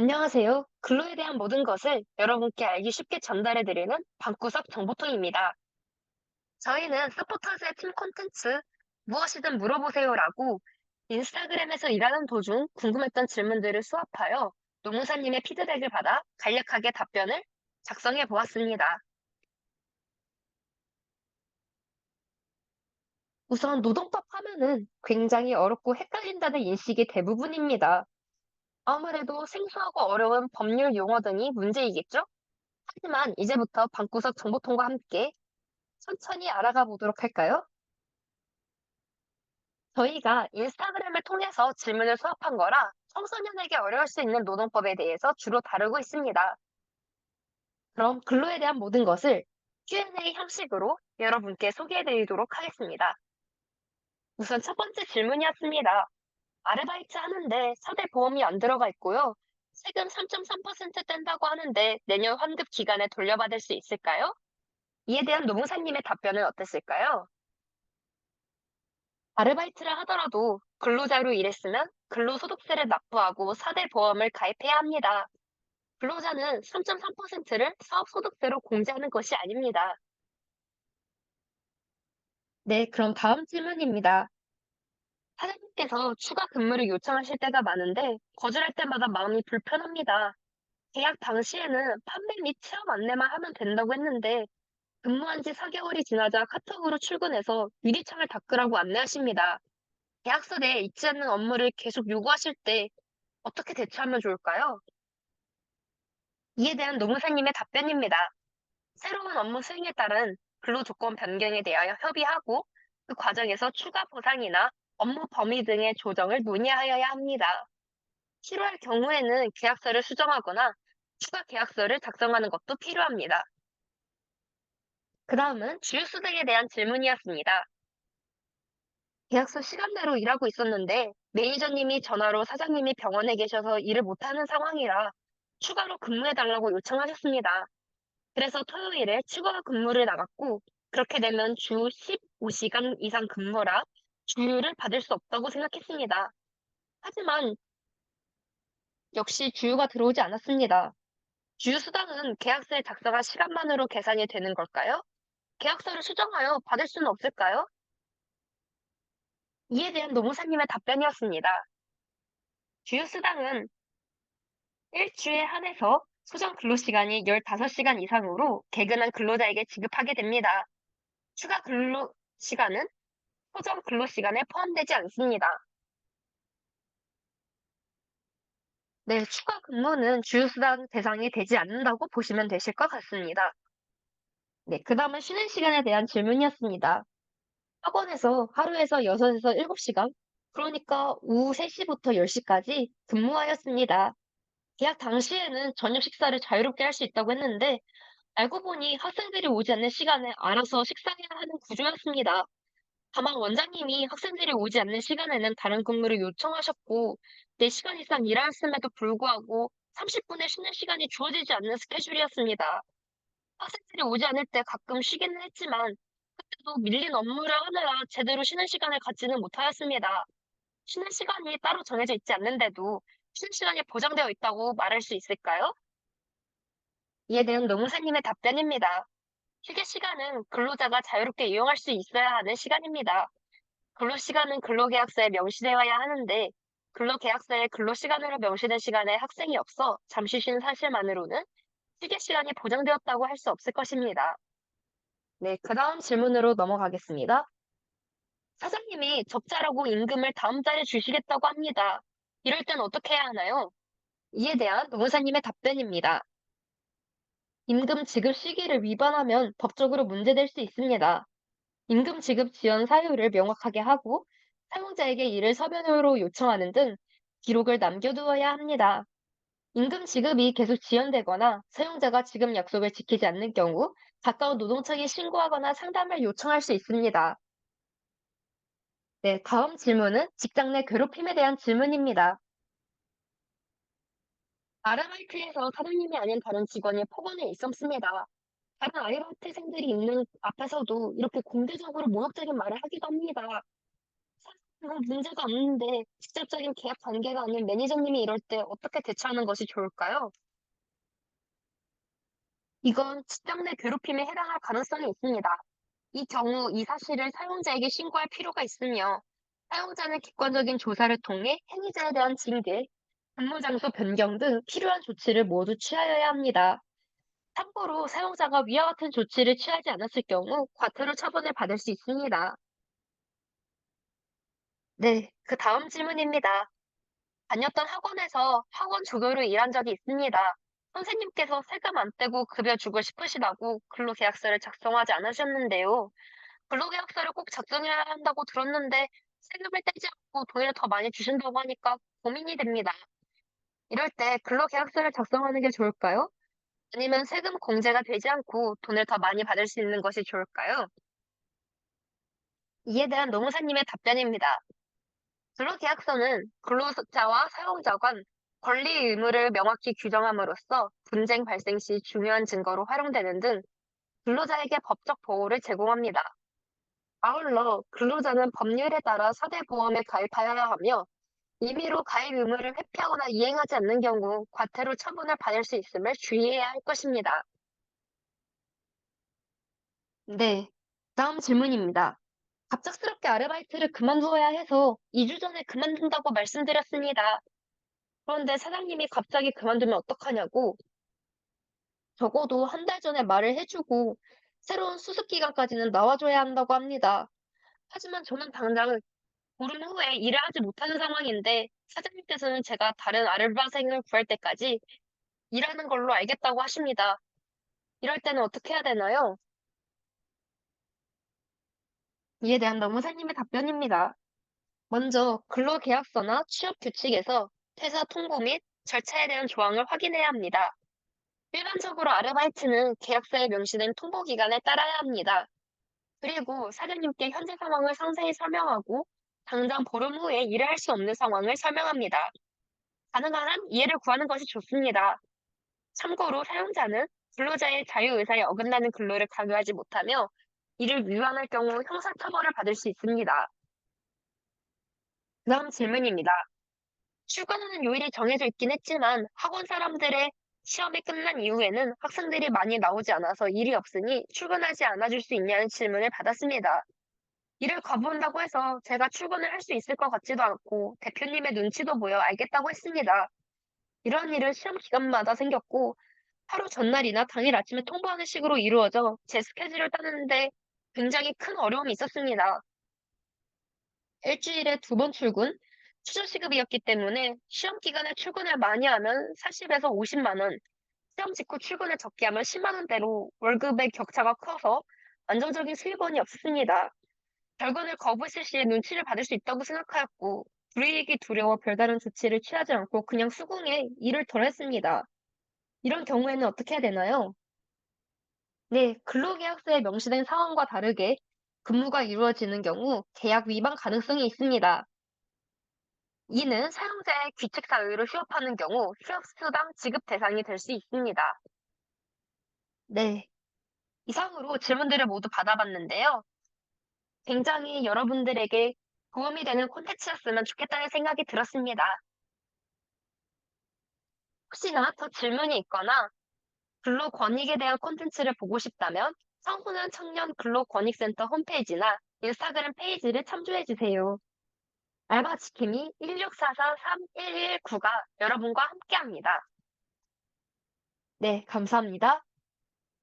안녕하세요. 근로에 대한 모든 것을 여러분께 알기 쉽게 전달해드리는 방구석 정보통입니다. 저희는 서포터즈의 팀 콘텐츠 무엇이든 물어보세요라고 인스타그램에서 일하는 도중 궁금했던 질문들을 수합하여 노무사님의 피드백을 받아 간략하게 답변을 작성해 보았습니다. 우선 노동법 하면은 굉장히 어렵고 헷갈린다는 인식이 대부분입니다. 아무래도 생소하고 어려운 법률 용어 등이 문제이겠죠? 하지만 이제부터 방구석 정보통과 함께 천천히 알아가 보도록 할까요? 저희가 인스타그램을 통해서 질문을 수합한 거라 청소년에게 어려울 수 있는 노동법에 대해서 주로 다루고 있습니다. 그럼 근로에 대한 모든 것을 Q&A 형식으로 여러분께 소개해 드리도록 하겠습니다. 우선 첫 번째 질문이었습니다. 아르바이트 하는데 사대 보험이 안 들어가 있고요. 세금 3.3% 뗀다고 하는데 내년 환급 기간에 돌려받을 수 있을까요? 이에 대한 노무사님의 답변은 어땠을까요? 아르바이트를 하더라도 근로자로 일했으면 근로소득세를 납부하고 사대 보험을 가입해야 합니다. 근로자는 3.3%를 사업소득세로 공제하는 것이 아닙니다. 네, 그럼 다음 질문입니다. 사장님께서 추가 근무를 요청하실 때가 많은데 거절할 때마다 마음이 불편합니다. 계약 당시에는 판매 및 체험 안내만 하면 된다고 했는데 근무한 지 4개월이 지나자 카톡으로 출근해서 유리창을 닦으라고 안내하십니다. 계약서 내에 있지 않는 업무를 계속 요구하실 때 어떻게 대처하면 좋을까요? 이에 대한 노무사님의 답변입니다. 새로운 업무 수행에 따른 근로 조건 변경에 대하여 협의하고 그 과정에서 추가 보상이나 업무 범위 등의 조정을 논의하여야 합니다. 필요할 경우에는 계약서를 수정하거나 추가 계약서를 작성하는 것도 필요합니다. 그 다음은 주유수 등에 대한 질문이었습니다. 계약서 시간대로 일하고 있었는데 매니저님이 전화로 사장님이 병원에 계셔서 일을 못하는 상황이라 추가로 근무해달라고 요청하셨습니다. 그래서 토요일에 추가 근무를 나갔고 그렇게 되면 주 15시간 이상 근무라 주유를 받을 수 없다고 생각했습니다. 하지만 역시 주유가 들어오지 않았습니다. 주유 수당은 계약서에 작성한 시간만으로 계산이 되는 걸까요? 계약서를 수정하여 받을 수는 없을까요? 이에 대한 노무사님의 답변이었습니다. 주유 수당은 일주에 한해서 소정 근로시간이 15시간 이상으로 개근한 근로자에게 지급하게 됩니다. 추가 근로시간은 소정 근로시간에 포함되지 않습니다. 네, 추가 근무는 주휴수당 대상이 되지 않는다고 보시면 되실 것 같습니다. 네, 그 다음은 쉬는 시간에 대한 질문이었습니다. 학원에서 하루에서 6에서 7시간, 그러니까 오후 3시부터 10시까지 근무하였습니다. 계약 당시에는 저녁 식사를 자유롭게 할 수 있다고 했는데, 알고 보니 학생들이 오지 않는 시간에 알아서 식사해야 하는 구조였습니다. 다만 원장님이 학생들이 오지 않는 시간에는 다른 근무를 요청하셨고, 4시간 이상 일하였음에도 불구하고 30분의 쉬는 시간이 주어지지 않는 스케줄이었습니다. 학생들이 오지 않을 때 가끔 쉬기는 했지만, 그때도 밀린 업무를 하느라 제대로 쉬는 시간을 갖지는 못하였습니다. 쉬는 시간이 따로 정해져 있지 않는데도 쉬는 시간이 보장되어 있다고 말할 수 있을까요? 이에 대한 노무사님의 답변입니다. 휴게 시간은 근로자가 자유롭게 이용할 수 있어야 하는 시간입니다. 근로시간은 근로계약서에 명시되어야 하는데 근로계약서에 근로시간으로 명시된 시간에 학생이 없어 잠시 쉰 사실만으로는 휴게 시간이 보장되었다고 할 수 없을 것입니다. 네, 그 다음 질문으로 넘어가겠습니다. 사장님이 적자라고 임금을 다음 달에 주시겠다고 합니다. 이럴 땐 어떻게 해야 하나요? 이에 대한 노무사님의 답변입니다. 임금 지급 시기를 위반하면 법적으로 문제될 수 있습니다. 임금 지급 지연 사유를 명확하게 하고 사용자에게 이를 서면으로 요청하는 등 기록을 남겨두어야 합니다. 임금 지급이 계속 지연되거나 사용자가 지급 약속을 지키지 않는 경우 가까운 노동청에 신고하거나 상담을 요청할 수 있습니다. 네, 다음 질문은 직장 내 괴롭힘에 대한 질문입니다. 아르바이트에서 사장님이 아닌 다른 직원이 폭언에 있었습니다. 다른 아르바이트생들이 있는 앞에서도 이렇게 공개적으로 모욕적인 말을 하기도 합니다. 뭐 문제가 없는데 직접적인 계약 관계가 아닌 매니저님이 이럴 때 어떻게 대처하는 것이 좋을까요? 이건 직장 내 괴롭힘에 해당할 가능성이 있습니다. 이 경우 이 사실을 사용자에게 신고할 필요가 있으며 사용자는 객관적인 조사를 통해 행위자에 대한 징계, 근무 장소 변경 등 필요한 조치를 모두 취하여야 합니다. 참고로 사용자가 위와 같은 조치를 취하지 않았을 경우 과태료 처분을 받을 수 있습니다. 네, 그 다음 질문입니다. 다녔던 학원에서 학원 조교로 일한 적이 있습니다. 선생님께서 세금 안 떼고 급여 주고 싶으시다고 근로계약서를 작성하지 않으셨는데요. 근로계약서를 꼭 작성해야 한다고 들었는데 세금을 떼지 않고 돈을 더 많이 주신다고 하니까 고민이 됩니다. 이럴 때 근로계약서를 작성하는 게 좋을까요? 아니면 세금 공제가 되지 않고 돈을 더 많이 받을 수 있는 것이 좋을까요? 이에 대한 노무사님의 답변입니다. 근로계약서는 근로자와 사용자 간 권리 의무를 명확히 규정함으로써 분쟁 발생 시 중요한 증거로 활용되는 등 근로자에게 법적 보호를 제공합니다. 아울러 근로자는 법률에 따라 사대보험에 가입하여야 하며 임의로 가입 의무를 회피하거나 이행하지 않는 경우 과태료 처분을 받을 수 있음을 주의해야 할 것입니다. 네, 다음 질문입니다. 갑작스럽게 아르바이트를 그만두어야 해서 2주 전에 그만둔다고 말씀드렸습니다. 그런데 사장님이 갑자기 그만두면 어떡하냐고 적어도 한 달 전에 말을 해주고 새로운 수습 기간까지는 나와줘야 한다고 합니다. 하지만 저는 당장 보름 후에 일을 하지 못하는 상황인데 사장님께서는 제가 다른 알바생을 구할 때까지 일하는 걸로 알겠다고 하십니다. 이럴 때는 어떻게 해야 되나요? 이에 대한 노무사님의 답변입니다. 먼저 근로계약서나 취업규칙에서 퇴사 통보 및 절차에 대한 조항을 확인해야 합니다. 일반적으로 아르바이트는 계약서에 명시된 통보 기간에 따라야 합니다. 그리고 사장님께 현재 상황을 상세히 설명하고 당장 보름 후에 일을 할 수 없는 상황을 설명합니다. 가능한 한 이해를 구하는 것이 좋습니다. 참고로 사용자는 근로자의 자유의사에 어긋나는 근로를 강요하지 못하며 이를 위반할 경우 형사처벌을 받을 수 있습니다. 다음 질문입니다. 출근하는 요일이 정해져 있긴 했지만 학원 사람들의 시험이 끝난 이후에는 학생들이 많이 나오지 않아서 일이 없으니 출근하지 않아줄 수 있냐는 질문을 받았습니다. 일을 거부한다고 해서 제가 출근을 할 수 있을 것 같지도 않고 대표님의 눈치도 보여 알겠다고 했습니다. 이런 일은 시험 기간마다 생겼고 하루 전날이나 당일 아침에 통보하는 식으로 이루어져 제 스케줄을 따는데 굉장히 큰 어려움이 있었습니다. 일주일에 두 번 출근, 추저시급이었기 때문에 시험 기간에 출근을 많이 하면 40에서 50만 원, 시험 직후 출근을 적게 하면 10만 원대로 월급의 격차가 커서 안정적인 수입원이 없었습니다. 결근을 거부했을 시에 눈치를 받을 수 있다고 생각하였고 불이익이 두려워 별다른 조치를 취하지 않고 그냥 수긍해 일을 덜 했습니다. 이런 경우에는 어떻게 해야 되나요? 네, 근로계약서에 명시된 상황과 다르게 근무가 이루어지는 경우 계약 위반 가능성이 있습니다. 이는 사용자의 규칙 사유를 휴업하는 경우 휴업수당 지급 대상이 될 수 있습니다. 네, 이상으로 질문들을 모두 받아봤는데요. 굉장히 여러분들에게 도움이 되는 콘텐츠였으면 좋겠다는 생각이 들었습니다. 혹시나 더 질문이 있거나 근로 권익에 대한 콘텐츠를 보고 싶다면 청소년 청년 근로 권익센터 홈페이지나 인스타그램 페이지를 참조해 주세요. 알바 지킴이 1644-3119가 여러분과 함께합니다. 네, 감사합니다.